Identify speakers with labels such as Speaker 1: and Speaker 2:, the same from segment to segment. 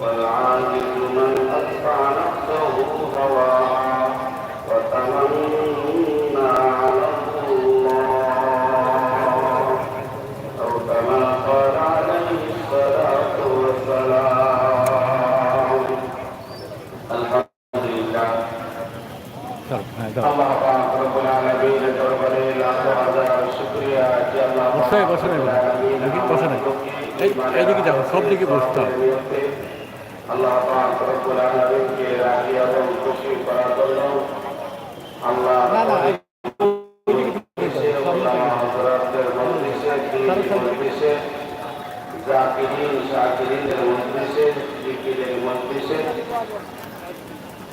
Speaker 1: والعاجز من أتبع نفسه هواها وتمنى على الله أو كما قال عليه الصلاة والسلام الحمد لله
Speaker 2: হ্যাঁ দাও
Speaker 1: الله পাক রব্বুল আলামিন দরবারে লাখো হাজার শুকরিয়া যে আল্লাহ পাক
Speaker 2: বসে বসে নেই দেখি বসে নেই এই এইদিকে যাব সব দিকে বসতে হবে।
Speaker 1: আল্লাহ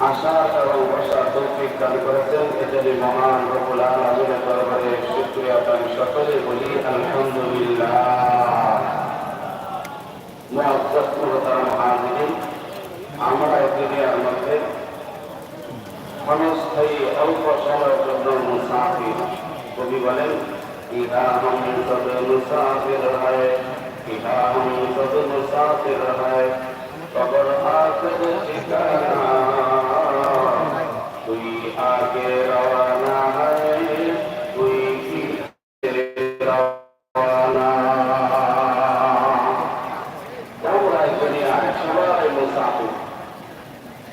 Speaker 1: আশা এবং বসার তৌফিক দান করেছেন। এজন্য মহান রব্বুল আলামিনের দরবারে শুকরিয়া আমি সকলে বলি আলহামদুলিল্লাহ। আমরা দুনিয়ার মধ্যে ক্ষণস্থায়ী অল্প সময়ের জন্য মুসাফির কবি বলেন ইহা হম সব মুসাফির তুই আগে রওনা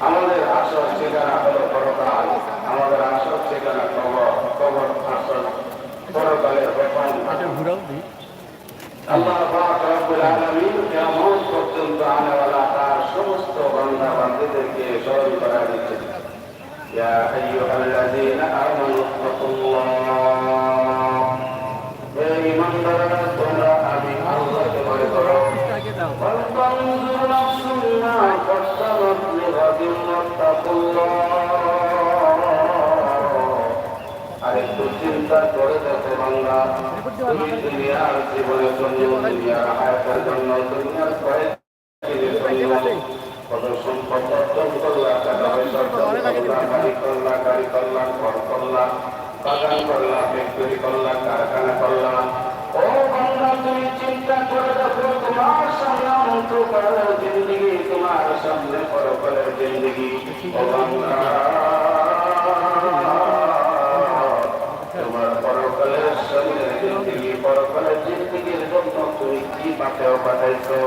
Speaker 1: আমাদের আসল ঠিকানা হলো পরকাল আমাদের আসল ঠিকানা কবর কবর আসল পরকালের
Speaker 2: দিই
Speaker 1: আল্লাহ পাক রব্বুল আলামিন কিয়ামত পর্যন্ত আনেওয়ালা তার সমস্ত বান্দা বান্দীদেরকে স্মরণ করা দিচ্ছেন ইয়া আইয়ুহাল্লাযীনা আমানু তাকুল্লাহ واتقوا الله আরেকটু চিন্তা করে দেখো বাংলা তুমি দুনিয়ার জীবনের জন্য দুনিয়ার হায়াতের জন্য দুনিয়ার কয়েকদিনের জন্য কত সম্পদ অর্জন করলা টাকা পয়সা অর্জন করলা বাড়ি করলা গাড়ি করলা ঘর করলা বাগান করলা ফ্যাক্টরি করলা কারখানা করলা ও বাংলা তুমি চিন্তা করে দেখো তোমার সামনে অন্তকালের জিন্দগি তোমার সামনে পরকালের জিন্দগি ও বাংলা তোমার পরকালের সামনে জিন্দগি পরকালের জিন্দগির জন্য তুমি কি পাঠাও পাঠাইছো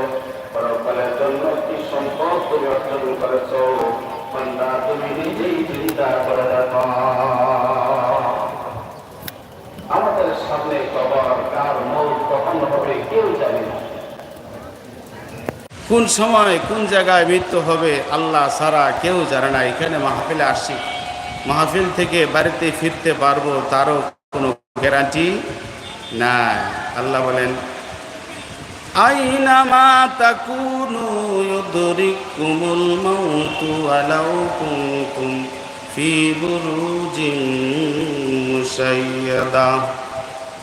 Speaker 1: সম্পদ তুমি অর্জন তুমি নিজেই চিন্তা করে দেখো। সামনে কবর কার মৌত কখন হবে কেউ জানে না।
Speaker 3: কোন সময় কোন জায়গায় মৃত্যু হবে আল্লাহ সারা কেউ জানে না। এখানে মাহফিলে আসি মাহফিল থেকে বাড়িতে ফিরতে পারব তারও কোনো গ্যারান্টি নাই। আল্লাহ বলেন আইনামা তাকুনু ইউদরিকুমুল মাউতু আলাউ কুনতুম ফি বুরুজিন মুশাইয়াদা।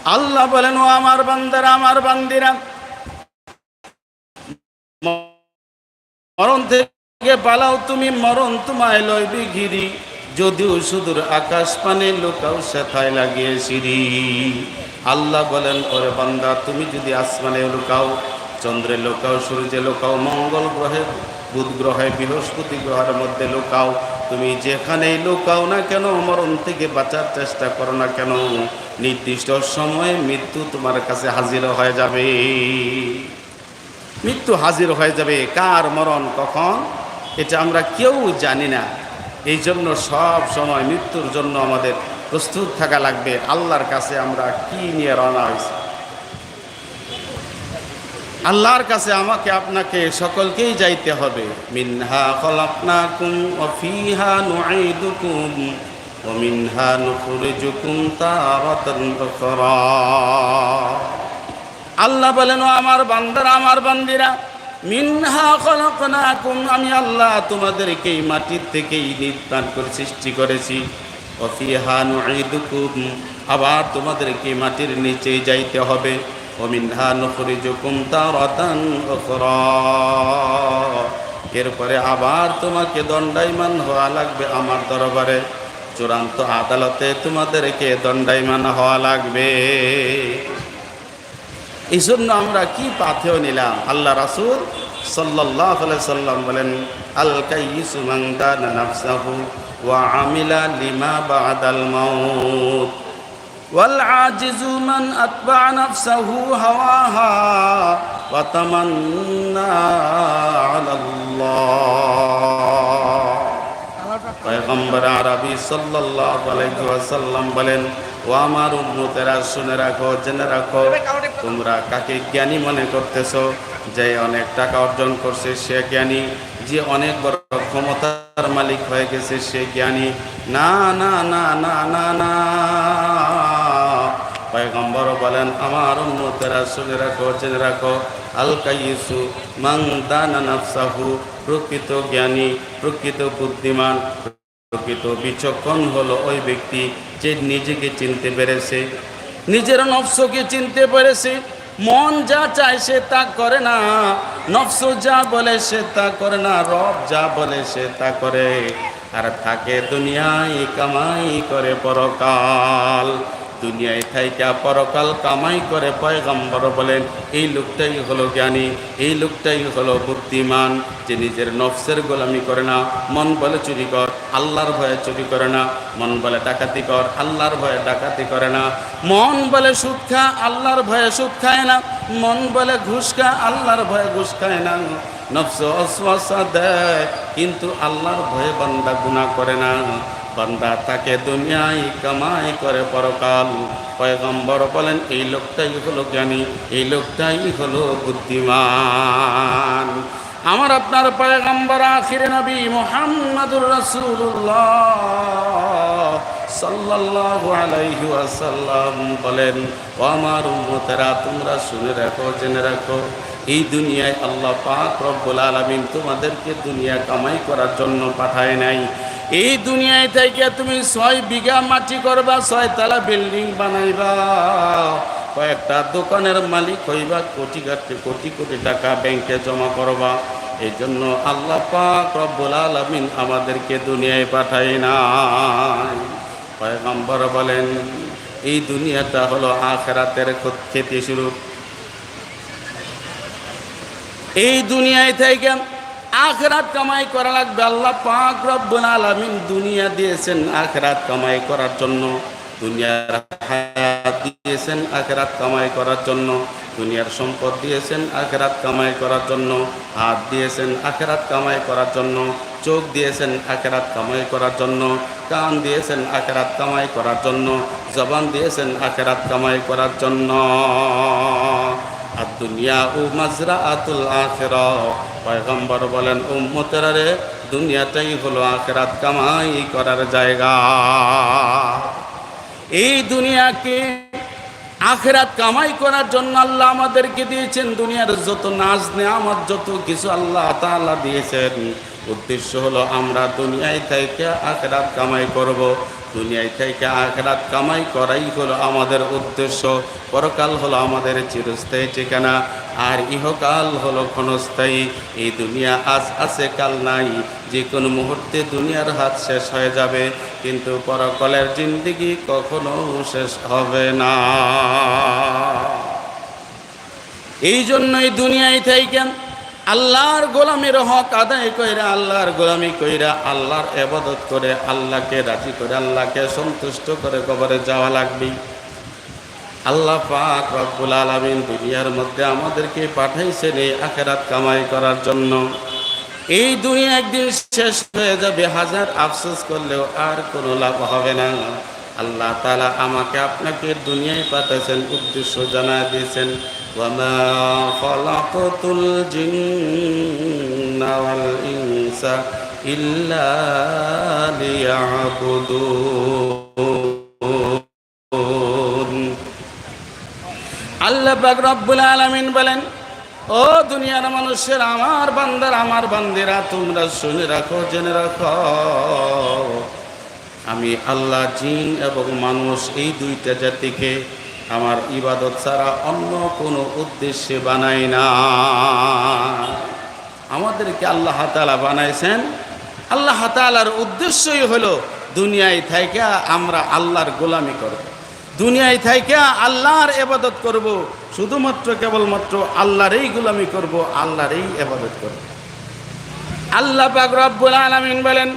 Speaker 3: আল্লাহ বলেন, ও আমার বান্দারা, আমার বান্দিরা, মরণ থেকে পালাও, তুমি মরণ তোমায় লইবে ঘিরি যদিও সুদূর আকাশ পানে লোকাও, সেথায় লাগিয়ে সিঁড়ি। আল্লাহ বলেন, ওরে বান্দা, তুমি যদি আসমানে লুকাও, চন্দ্রে লোকাও, সূর্যে লোকাও, মঙ্গল গ্রহে, বুধ গ্রহে, বৃহস্পতি গ্রহের মধ্যে লোকাও তুমি যেখানেই লোকাও না কেন, মরণ থেকে বাঁচার চেষ্টা করো না কেন? নির্দিষ্ট সময়ে মৃত্যু তোমার কাছে হাজির হয়ে যাবে। মৃত্যু হাজির হয়ে যাবে। কার মরণ, কখন? এটা আমরা কেউ জানি না। এই জন্য সব সময় মৃত্যুর জন্য আমাদের প্রস্তুত থাকা লাগবে। আল্লাহর কাছে আমরা কি নিয়ে রওনা হয়েছি?
Speaker 1: আল্লাহর কাছে আমাকে, আপনাকে সকলকেই যাইতে হবে। মিনহা খলাকনাকুম ওয়া ফিহা নুঈদুকুম ওয়া মিনহা নুখরিজুকুম তারাতান আল্লাহ বলেন, ও আমার বান্দারা, আমার বান্দিরা, মিনহা খলাকনাকুম, আমি আল্লাহ তোমাদেরকে এই মাটির থেকেই নির্মাণ করে সৃষ্টি করেছি। ওয়া ফিহা নুঈদুকুম, আবার তোমাদেরকে মাটির নিচে যাইতে হবে। অমিনহা নখরিজুকুম তারাতান উখরা এরপরে আবার তোমাকে দণ্ডায়মান হওয়া লাগবে আমার দরবারে। চূড়ান্ত আদালতে তোমাদেরকে দণ্ডায়মান হওয়া লাগবে। এই জন্য আমরা কি পাথেও নিলাম? আল্লাহ রাসুল সাল্লাহ সাল্লাম বলেন আল কাইসু মাংদান নাফসাহু ওয়া আমিলা লিমা বা আদাল মাউত। والعاجز من أتبع نفسه هواها وتمنى على الله পয়গম্বর আরবি সাল্লাল্লাহু আলাইহি ওয়াসাল্লাম বলেন ও আমার উম্মতেরা শুনে রাখো জেনে রাখো তোমরা কাকে জ্ঞানী মনে করতেছো যে অনেক টাকা অর্জন করছে সে জ্ঞানী যে অনেক বড় ক্ষমতার মালিক হয়ে গেছে সে জ্ঞানী না না না না না না পয়গম্বর বলেন, আমার উন্মতেরা শুনে রাখো জেনে রাখো আল কাইসু নাফসাহু, প্রকৃত জ্ঞানী, প্রকৃত বুদ্ধিমান, প্রকৃত বিচক্ষণ হলো ওই ব্যক্তি যে নিজেকে চিনতে পেরেছে, নিজের নফসকে চিনতে পেরেছে। মন যা চায় সে তা করে না, নফস যা বলে সে তা করে না, রব যা বলে সে তা করে। আর থাকে দুনিয়ায় কামাই করে পরকাল। দুনিয়ায় থাইকা পরকাল কামাই করে পয়গম্বর বলেন, এই লোকটাই হলো জ্ঞানী, এই লোকটাই হলো বুদ্ধিমান। যে নিজের নফসের গোলামি করে না, মন বলে চুরি কর, আল্লাহর ভয়ে চুরি করে না। মন বলে ডাকাতি কর, আল্লাহর ভয়ে ডাকাতি করে না। মন বলে সুদ খা, আল্লাহর ভয়ে সুদ খায় না। মন বলে ঘুষ খা, আল্লাহর ভয়ে ঘুষ খায় না। নফস অশ্বাসা দেয়, কিন্তু আল্লাহর ভয়ে বান্দা গুণা করে না। বান্দা তাকে দুনিয়ায় কামাই করে পরকাল। পয়গম্বর বলেন, এই লোকটাই হলো জ্ঞানী, এই লোকটাই হলো বুদ্ধিমান। আমার আপনার পয়গম্বর আখির নবী মোহাম্মদুর রাসূলুল্লাহ সাল্লাল্লাহু আলাইহি ওয়াসাল্লাম বলেন, আমার উম্মতেরা, তোমরা শুনে রাখো, জেনে রাখো, এই দুনিয়ায় আল্লাহ পাক রব্বুল আলামিন তোমাদেরকে দুনিয়া কামাই করার জন্য পাঠায় নাই। এই দুনিয়ায় থেকে তুমি ছয় বিঘা মাটি করবা, ছয় তালা বিল্ডিং বানাইবা। কয়েকটা দোকানের মালিক হইবা, কোটি কোটি কোটি কোটি টাকা ব্যাংকে জমা করবা। এই জন্য আল্লাহ পাক রব্বুল আলামিন আমাদেরকে দুনিয়ায় পাঠায় নাই। পয়গম্বর বলেন, এই দুনিয়াটা হলো আখেরাতের খেতে শুরু। এই দুনিয়ায় থেকে আখরাত কামাই করা লাগবে। আল্লাহ পাক রব্বুল আলামিন দুনিয়া দিয়েছেন আখরাত কামাই করার জন্য। দুনিয়ার হায়াত দিয়েছেন আখরাত কামাই করার জন্য। দুনিয়ার সম্পদ দিয়েছেন আখরাত কামাই করার জন্য। হাত দিয়েছেন আখরাত কামাই করার জন্য। চোখ দিয়েছেন আখরাত কামাই করার জন্য। কান দিয়েছেন আখরাত কামাই করার জন্য। জবান দিয়েছেন আখরাত কামাই করার জন্য। আর দুনিয়া ও মাজরা আতুল আখেরা। পয়গম্বর বলেন, উম্মতেরা রে, দুনিয়াটাই হলো আখেরাত কামাই করার জায়গা। এই দুনিয়াকে আখেরাত কামাই করার জন্য আল্লাহ আমাদেরকে দিয়েছেন। দুনিয়ার যত নাজ, নেয়ামত, যত কিছু আল্লাহ তাআলা দিয়েছেন। উদ্দেশ্য হলো, আমরা দুনিয়ায় থেকে আখেরাত কামাই করব। দুনিয়ায় থেকে আখরাত কামাই করাই হলো আমাদের উদ্দেশ্য। পরকাল হলো আমাদের চিরস্থায়ী ঠিকানা, আর ইহকাল হলো ক্ষণস্থায়ী। এই দুনিয়া আজ আছে, কাল নাই। যে কোনো মুহূর্তে দুনিয়ার হাত শেষ হয়ে যাবে, কিন্তু পরকালের জিন্দিগি কখনো শেষ হবে না। এই জন্যই দুনিয়ায় থেকে আল্লাহর গোলামের হক আদায় কইরা, আল্লাহর গোলামি কইরা, আল্লাহর এবাদত করে, আল্লাহকে রাজি করে, আল্লাহকে সন্তুষ্ট করে কবরে যাওয়া লাগবে। আল্লাহ পাক রব্বুল আলামিন দুনিয়ার মধ্যে আমাদেরকে পাঠাইছেন এই আখেরাত কামাই করার জন্য। এই দুনিয়া একদিন শেষ হয়ে যাবে, হাজার আফসোস করলেও আর কোনো লাভ হবে না। আল্লাহ তালা আমাকে আপনাকে দুনিয়ায় পাঠাইছেন, উদ্দেশ্য জানা দিয়েছেন। আল্লাহ রব্বুল আলমিন বলেন, ও দুনিয়ার মানুষের, আমার বান্দার, আমার বান্দিরা, তোমরা শুনে রাখো, জেনে রাখো। আমি আল্লাহ, জিন এবং মানুষ এই দুইটা জাতিকে আমার ইবাদত ছাড়া অন্য কোনো উদ্দেশ্যে বানাই না। আমাদেরকে আল্লাহ তাআলা বানাইছেন। আল্লাহ তাআলার উদ্দেশ্যই হলো দুনিয়ায় থেকে আমরা আল্লাহর গোলামি করব। দুনিয়ায় থেকে আল্লাহর এবাদত করব। শুধুমাত্র কেবলমাত্র আল্লাহরই গোলামি করব, আল্লাহরই এবাদত করব। আল্লাহ পাক রব্বুল আলামিন বলেন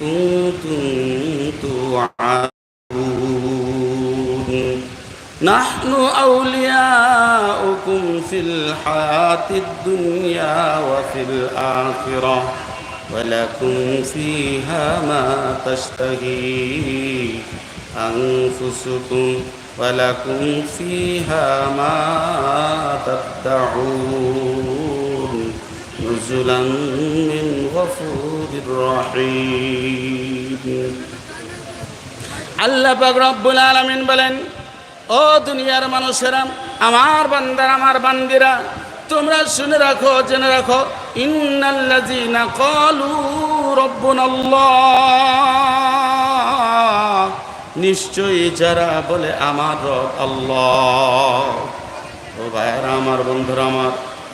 Speaker 1: كنتم توعدون. نحن أولياؤكم في الحياة الدنيا وفي الآخرة ولكم فيها ما تشتهي أنفسكم ولكم فيها ما تدعون. نزلا من غفور رحيم আল্লাহ পাক রব্বুল আলামিন বলেন ও দুনিয়ার মানুষেরা আমার বান্দার আমার বান্দিরা তোমরা শুনে রাখো জেনে রাখো ইন্নাল্লাযীনা ক্বালু রাব্বুনাল্লাহ নিশ্চয়ই যারা বলে আমার রব আল্লাহ ও ভাইয়েরা আমার বন্ধুরা আমার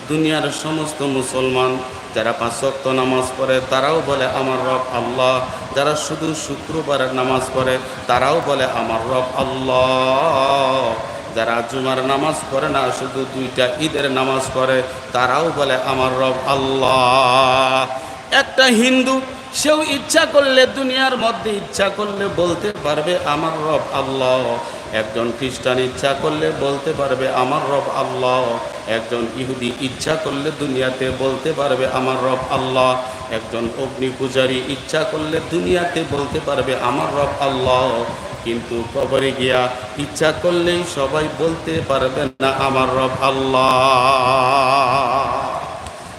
Speaker 1: দুনিয়ার সমস্ত মুসলমান যারা পাঁচ ওয়াক্ত নামাজ পড়ে, তারাও বলে, আমার রব আল্লাহ। যারা শুধু শুক্রবারের নামাজ পড়ে, তারাও বলে, আমার রব আল্লাহ। যারা জুমার নামাজ পড়ে না, শুধু দুইটা ঈদের নামাজ পড়ে, তারাও বলে, আমার রব আল্লাহ। একটা হিন্দু, সেও ইচ্ছা করলে, দুনিয়ার মধ্যে ইচ্ছা করলে বলতে পারবে, আমার রব আল্লাহ। একজন খ্রিস্টান ইচ্ছা করলে বলতে পারবে, আমার রব আল্লাহ। একজন ইহুদি ইচ্ছা করলে দুনিয়াতে বলতে পারবে, আমার রব আল্লাহ। একজন অগ্নি পূজারী ইচ্ছা করলে দুনিয়াতে বলতে পারবে, আমার রব আল্লাহ। কিন্তু কবরে গিয়া ইচ্ছা করলেই সবাই বলতে পারবে না, আমার রব আল্লাহ।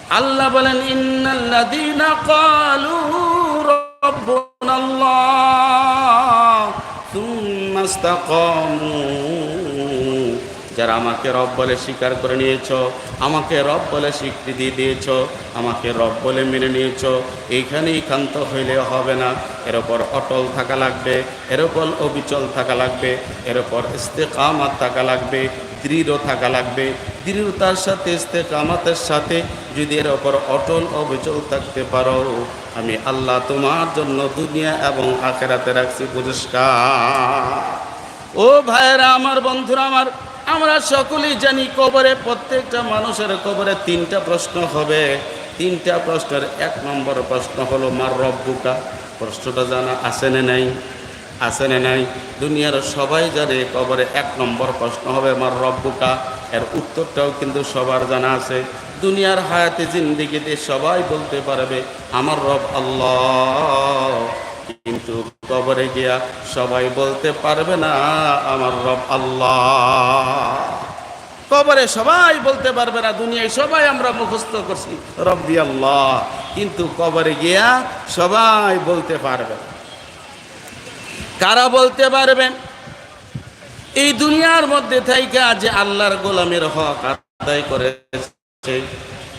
Speaker 1: আল্লাহ বলেন, ইন্নাল্লাযীনা ক্বালু রাব্বুনাল্লাহ। যারা আমাকে রব বলে স্বীকার করে নিয়েছ, আমাকে রব বলে স্বীকৃতি দিয়েছ, আমাকে রব বলে মেনে নিয়েছ, এইখানেই ক্ষান্ত হইলে হবে না। এর ওপর অটল থাকা লাগবে, এর ওপর অবিচল থাকা লাগবে, এর ওপর ইস্তেকামাত থাকা লাগবে, দৃঢ় থাকা লাগবে। দৃঢ়তার সাথে, ইস্তেকামাতের সাথে যদি এর ওপর অটল অবিচল থাকতে পারো, আমি আল্লাহ তোমার জন্য দুনিয়া এবং আখেরাতে রাখছি পুরস্কার। ও ভাইয়েরা, আমার বন্ধুরা, আমার, আমরা সকলেই জানি কবরে প্রত্যেকটা মানুষের কবরে তিনটা প্রশ্ন হবে। তিনটা প্রশ্নের এক নম্বর প্রশ্ন হলো, মার রব্বুকা? প্রশ্নটা জানা আছে না নাই? আছে না নাই? দুনিয়ার সবাই জানে কবরে এক নম্বর প্রশ্ন হবে, মার রব্বুকা? এর উত্তরটাও কিন্তু সবার জানা আছে। দুনিয়ার হায়াতে জিন্দিগিতে সবাই বলতে পারবে, আমার রব আল্লাহ। কিন্তু কবরে গিয়া সবাই বলতে পারবে না, আমার রব আল্লাহ। কবরে সবাই বলতে পারবে না, দুনিয়ায় সবাই আমরা মুখস্থ করছি, রব্বি আল্লাহ। কিন্তু কবরে গিয়া সবাই বলতে পারবে কারা বলতে পারবে? এই দুনিয়ার মধ্যে থাইকা যে আল্লাহর গোলামের হক আদায় করেছে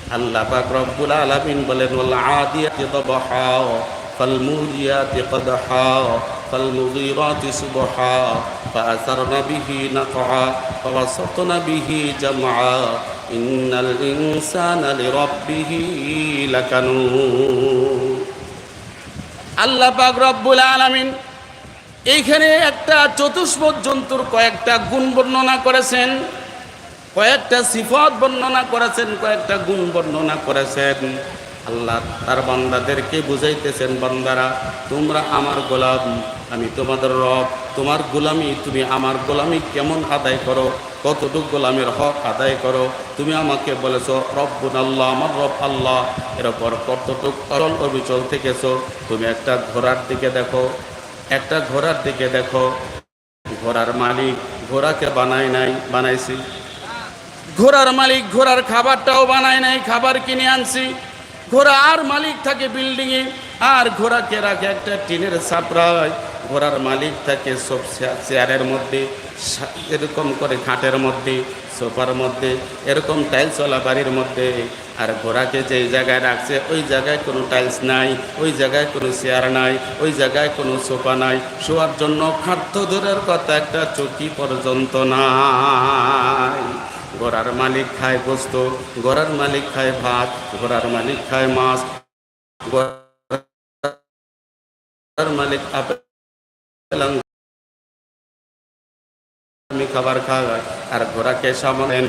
Speaker 1: আল্লাহ পাক রব্বুল আলামিন বলেন ওয়াল আদিয়াতি দবহা ফাল মুরিয়াতি কদহা ফাল মুগীরাতি সুবহা فأثرن به نقعا فوسطن به جمعا إن الإنسان لربه لكنود আল্লাহ পাক রব্বুল আলামিন এইখানে একটা চতুষ্পদ জন্তুর কয়েকটা গুণ বর্ণনা করেছেন কয়েকটা সিফত বর্ণনা করেছেন, কয়েকটা গুণ বর্ণনা করেছেন। আল্লাহ তার বান্দাদেরকে বুঝাইতেছেন, বান্দারা, তোমরা আমার গোলাম, আমি তোমাদের রব, তোমার গোলামি তুমি আমার গোলামি কেমন আদায় করো? কতটুক গোলামের হক আদায় করো? তুমি আমাকে বলেছ, রব্বুন আল্লাহ, আমার রব আল্লাহ। এরপর কতটুক অরল অবিচল থেকেছো? তুমি একটা ঘোড়ার দিকে দেখো, একটা ঘোড়ার দিকে দেখো। ঘোড়ার মালিক ঘোড়াকে বানায় নাই, বানাইছি। ঘোড়ার মালিক, ঘোড়ার খাবারটাও বানায় নাই খাবার কিনে আনছি। ঘোড়া আর মালিক থাকে বিল্ডিংয়ে আর ঘোড়াকে রাখে একটা টিনের ছাপড়ায় ঘোড়ার মালিক থাকে সব চেয়া- চেয়ারের মধ্যে এরকম করে খাটের মধ্যে, সোফার মধ্যে, এরকম টাইলস ওলা বাড়ির মধ্যে। আর ঘোড়াকে যেই জায়গায় রাখছে, ওই জায়গায় কোনো টাইলস নাই, ওই জায়গায় কোনো চেয়ার নাই, ওই জায়গায় কোনো সোফা নাই। শোয়ার জন্য খাদ্য ধরার কথা একটা চকি পর্যন্ত নাই। ঘোড়ার মালিক খায় গোস্ত ঘোড়ার মালিক খায় ভাত, ঘোড়ার মালিক খায় মাছ, ঘোড়ার মালিক আপেল খাবার খাওয়াই আর ঘোড়াকে সামলেন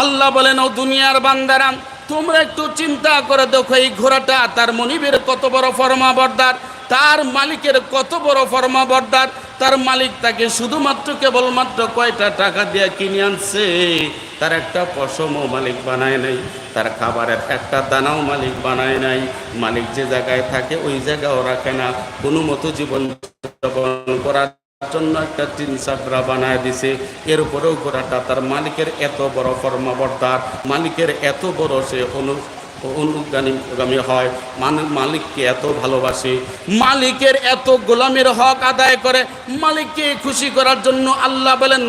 Speaker 1: আল্লাহ বলেন, ও দুনিয়ার বান্দারা, তোমরা একটু চিন্তা করে দেখো, এই ঘোড়াটা তার মনিবের কত বড় ফরমা বর্দার তার মালিকের কত বড় ফরমা বর্দার তার মালিক তাকে শুধুমাত্র কেবলমাত্র কয়টা টাকা দিয়ে কিনে আনছে? তার একটা পশমও মালিক বানায় নাই, তার খাবারের একটা দানাও মালিক বানায় নাই। মালিক যে জায়গায় থাকে, ওই জায়গাও রাখে না। কোনো মতো জীবন যাপন করার জন্য একটা তিন চাপড়া বানায় দিছে। এর উপরেও ঘোড়াটা তার মালিকের এত বড় ফর্মাবর্দার মালিকের এত বড় সে অনু অনুগামী হয়। মালিককে এত ভালোবাসে। মালিকের এত গোলামের হক আদায় করে। মালিককে খুশি করার জন্য আল্লাহ বলেন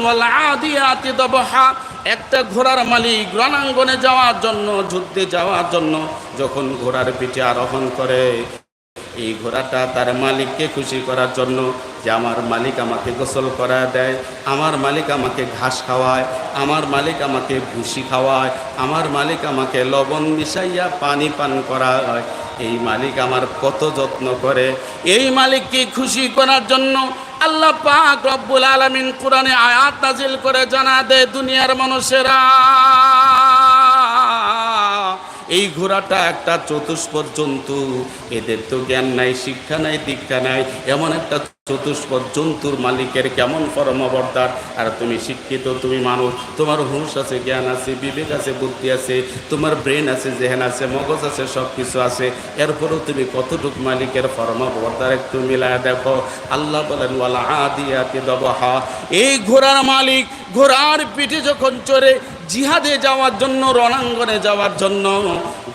Speaker 1: একটা ঘোড়ার মালিক রণাঙ্গনে যাওয়ার জন্য, যুদ্ধে যাওয়ার জন্য, যখন ঘোড়ার পিঠে আরোহণ করে এই ঘোড়াটা তার মালিককে খুশি করার জন্য যে আমার মালিক আমাকে গোসল করা দেয়, আমার মালিক আমাকে ঘাস খাওয়ায়, আমার মালিক আমাকে ভুসি খাওয়ায়, আমার মালিক আমাকে লবণ মিশাইয়া পানি পান করা হয় এই মালিক আমার কত যত্ন করে। এই মালিককে খুশি করার জন্য আল্লাহ পাক রব্বুল আলামিন কোরআনে আয়াত নাজিল করে জানা দেয়, দুনিয়ার মানুষেরা। এই ঘোড়াটা একটা চতুষ্পদ জন্তু এদের তো জ্ঞান নাই, শিক্ষা নাই, দীক্ষা নাই। এমন একটা চতুষ্পদ জন্তুর মালিকের কেমন পরমবর্দার? আর তুমি শিক্ষিত, তুমি মানুষ, তোমার হুঁশ আছে, জ্ঞান আছে, বিবেক আছে, বুদ্ধি আছে, তোমার ব্রেন আছে, জেহেন আছে, মগজ আছে সব কিছু আছে। এরপরেও তুমি কতটুক মালিকের পরমবর্দার একটু মিলায় দেখো। আল্লাহ বলেন, ওয়ালা আদিয়াতি দবহা। এই ঘোড়ার মালিক ঘোড়ার পিঠে যখন চড়ে জিহাদে যাওয়ার জন্য, রণাঙ্গনে যাওয়ার জন্য,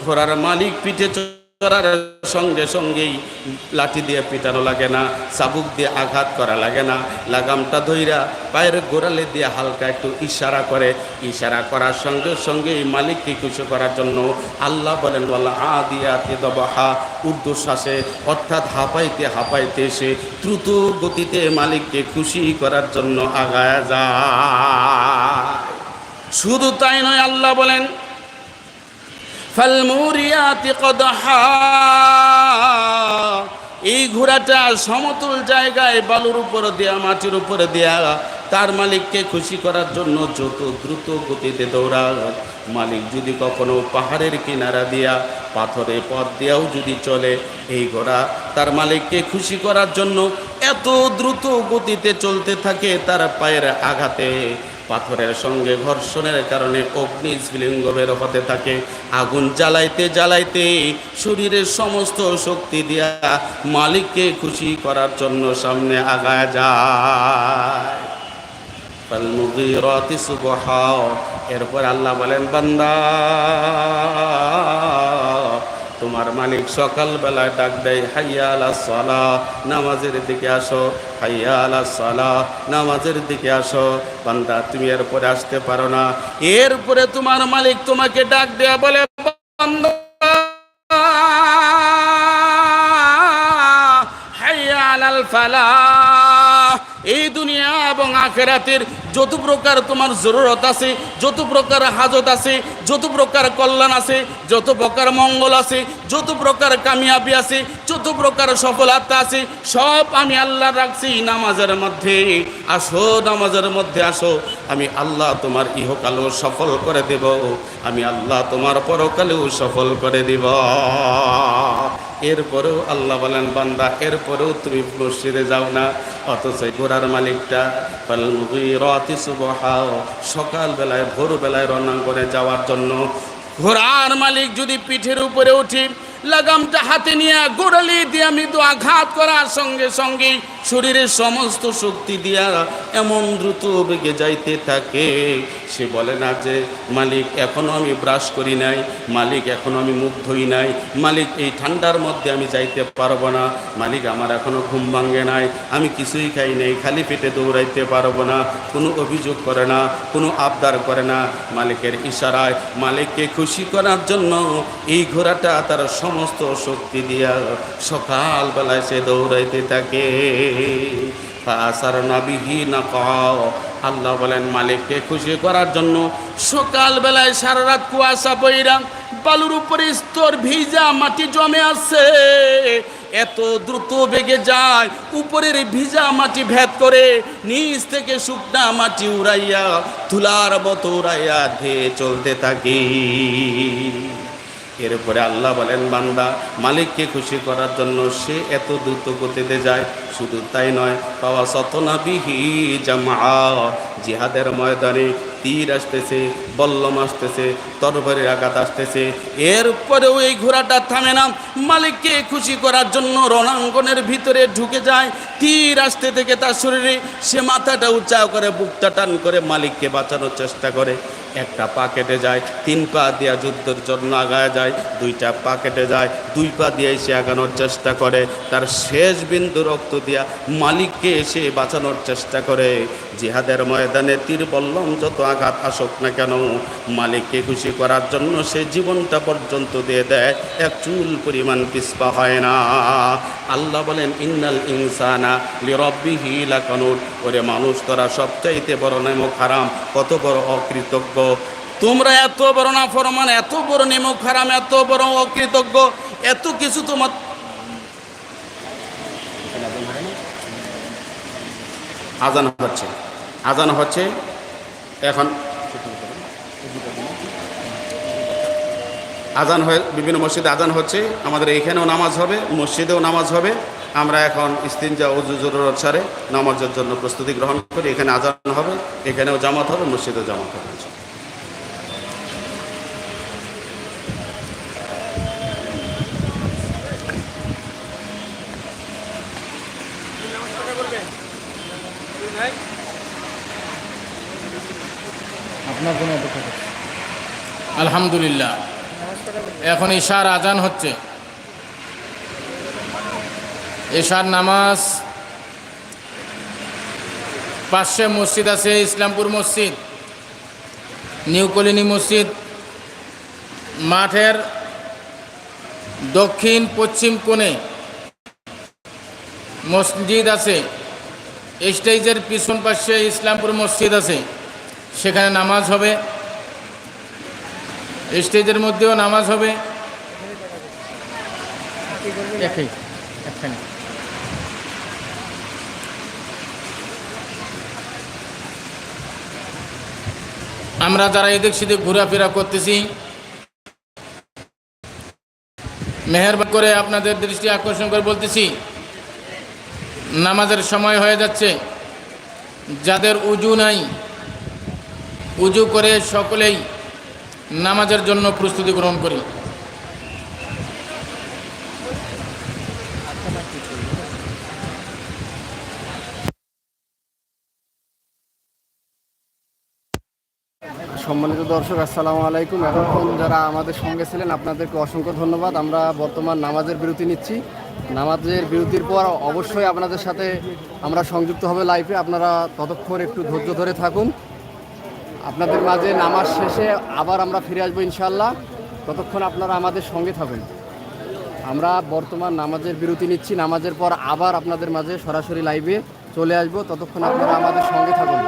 Speaker 1: ঘোড়ার মালিক পিঠে সঙ্গে সঙ্গেই লাঠি দিয়ে পিটানো লাগে না, চাবুক দিয়ে আঘাত করা লাগে না, লাগামটা ধইরা পায়ের গোড়ালে দিয়ে হালকা একটু ইশারা করে। ইশারা করার সঙ্গে সঙ্গে এই মালিককে খুশি করার জন্য আল্লাহ বলেন বলা আ আদিয়াতে দবাহা উর্দু শ্বাসে, অর্থাৎ হাঁপাইতে হাঁপাইতে সে দ্রুত গতিতে মালিককে খুশি করার জন্য আগায় যায়। শুধু তাই নয়, আল্লাহ বলেন এই ঘোড়াটা সমতল জায়গায় বালুর উপরে দেয়া, মাটির উপরে দেয়া, তার মালিককে খুশি করার জন্য যত দ্রুত গতিতে দৌড়ায় মালিক যদি কখনো পাহাড়ের কিনারা দিয়া, পাথরে পথ দিয়াও যদি চলে, এই ঘোড়া তার মালিককে খুশি করার জন্য এত দ্রুত গতিতে চলতে থাকে, তার পায়ের আঘাতে পাথরের সঙ্গে ঘর্ষণের কারণে অগ্নি স্ফুলিঙ্গ বের হতে থাকে। আগুন জ্বালাইতে জ্বালাইতে শরীরের সমস্ত শক্তি দিয়া মালিককে খুশি করার জন্য সামনে আগায় যায়। এরপর আল্লাহ বলেন, বান্দা! তোমার মালিক সকাল বেলায় ডাক দেয়, হাইয়া আলা সালা। নামাজের দিকে আসো, হাইয়া আলা সালা। নামাজের দিকে আসো, বান্দা, তুমি এরপরে আসতে পারো না। এরপরে তোমার মালিক তোমাকে ডাক দেয়া বলে হাইয়া আলাল ফালাহ এই দুনিয়া এবং আখেরাতের যত প্রকার তোমার জরুরত আছে, যত প্রকার হাজত আছে, যত প্রকার কল্যাণ আছে, যত প্রকার মঙ্গল আছে, যত প্রকার কামিয়াবি আছে, যত প্রকার সফলতা আছে, সব আমি আল্লাহ রাখছি নামাজের মধ্যে। আসো, নামাজের মধ্যে আসো। আমি আল্লাহ তোমার ইহকালেও সফল করে দেব। আমি আল্লাহ তোমার পরকালেও সফল করে দেব। এরপরেও আল্লাহ বলেন, বান্দা, এরপরেও তুমি মসজিদে যাও না, অথচ ঘোড়ার মালিকটা ফালমুগীরাতি সুবহাও, সকালবেলায়, ভোরবেলায় রান্না করে যাওয়ার জন্য। ঘোড়ার মালিক যদি পিঠের উপরে উঠি, লাগামটা হাতে নিয়ে গোড়ালি দিয়ে মৃদু আঘাত করার সঙ্গে সঙ্গে শরীরের সমস্ত শক্তি দিয়া এমন দ্রুত বেগে যাইতে থাকে। সে বলে, না যে, মালিক, এখনও আমি ব্রাশ করি নাই, মালিক, এখনও আমি মুখ ধুই নাই, মালিক, এই ঠান্ডার মধ্যে আমি যাইতে পারব না, মালিক, আমার এখনও ঘুম ভাঙ্গে নাই, আমি কিছুই খাই নাই, খালি পেটে দৌড়াইতে পারব না, কোনো অভিযোগ করে না, কোনো আবদার করে না। মালিকের ইশারায় মালিককে খুশি করার জন্য এই ঘোড়াটা তার সমস্ত শক্তি দিয়া সকালবেলায় সে দৌড়াইতে থাকে। আসার নাবিহি না কাও আল্লাহ বলেন, মালিককে খুশি করার জন্য সকালবেলায় সারা রাত কুয়াশা বইরা বালুর উপরে স্তর ভিজা মাটি জমে আছে। এত দ্রুত বেগে যায়, উপরের ভিজা মাটি ভেদ করে নিচ থেকে শুকনা মাটি উড়াইয়া তুলার মতো উড়াইয়া ধেয়ে চলতে থাকি। এরপরে আল্লাহ বলেন, বান্দা, মালিককে খুশি করার জন্য সে এত দ্রুত গতিতে যায়। শুধু তাই নয় পাওয়া সতনা বিহি জামা জিহাদের ময়দানে তীর আসতেছে, বল্লম আসতেছে তরবারির আঘাত আসতেছে। এরপরেও এই ঘোড়াটা থামে না। মালিককে খুশি করার জন্য রণাঙ্গনের ভিতরে ঢুকে যায়। তীর আসতে থেকে তার শরীরে সে মাথাটা উঁচা করে, বুকটা টান করে মালিককে বাঁচানোর চেষ্টা করে। একটা পা কেটে যায়, তিন পা দিয়া যুদ্ধের জন্য আগায় যায়, দুইটা পা কেটে যায়, দুই পা দিয়ে সে আগানোর চেষ্টা করে। তার শেষ বিন্দু রক্ত দিয়া মালিককে এসে বাঁচানোর চেষ্টা করে। জিহাদের ময়দানে তীর বল্লম যত আঘাত আসুক না কেন, মালিককে খুশি করার জন্য সে জীবনটা পর্যন্ত দিয়ে দেয়। এক চুল পরিমাণ পিসপা হয় না। আল্লাহ বলেন, ইন্নাল ইনসানা লিরব্বিহি লাকানুট ওরে মানুষ, তোরা সবচাইতে বড় নেমক হারাম, কত বড় অকৃতজ্ঞ। তোমরা এত বড় না ফরমান এত বড় নেমক হারাম, এত বড় অকৃতজ্ঞ, এত কিছু তোমার আজান হচ্ছে। আজান হচ্ছে। এখন আজান হয়ে, বিভিন্ন মসজিদে আজান হচ্ছে। আমাদের এইখানেও নামাজ হবে, মসজিদেও নামাজ হবে। আমরা এখন ইস্তিনজা উজু অনুসারে সারে নামাজের জন্য প্রস্তুতি গ্রহণ করি। এখানে আজান হবে, এখানেও জামাত হবে, মসজিদেও জামাত হবে।
Speaker 4: আলহামদুলিল্লাহ। এখন ঈশার আজান হচ্ছে। এশার নামাজ পাশে মসজিদ আছে, ইসলামপুর মসজিদ, নিউ কলিনী মসজিদ। মাঠের দক্ষিণ পশ্চিম কোণে মসজিদ আছে। স্টেজের পিছন পাশে ইসলামপুর মসজিদ আছে। সেখানে নামাজ হবে। স্টেজের মধ্যেও নামাজ হবে। আমরা যারা এদিক সেদিক ঘোরাফেরা করতেছি, মেহরবান করে আপনাদের দৃষ্টি আকর্ষণ করে বলতেছি, নামাজের সময় হয়ে যাচ্ছে। যাদের উজু নাই, উজু করে সকলেই নামাজের জন্য প্রস্তুতি গ্রহণ করি।
Speaker 5: সম্মানিত দর্শক, আসসালামু আলাইকুম। এতক্ষণ যারা আমাদের সঙ্গে ছিলেন, আপনাদেরকে অসংখ্য ধন্যবাদ। আমরা বর্তমান নামাজের বিরতি নিচ্ছি। নামাজের বিরতির পর অবশ্যই আপনাদের সাথে আমরা সংযুক্ত হবে লাইফে আপনারা ততক্ষণ একটু ধৈর্য ধরে থাকুন। আপনাদের মাঝে নামাজ শেষে আবার আমরা ফিরে আসব ইনশাল্লাহ ততক্ষণ আপনারা আমাদের সঙ্গে থাকেন। আমরা বর্তমান নামাজের বিরতি নিচ্ছি। নামাজের পর আবার আপনাদের মাঝে সরাসরি লাইভে চলে আসব। ততক্ষণ আপনারা আমাদের সঙ্গে থাকুন।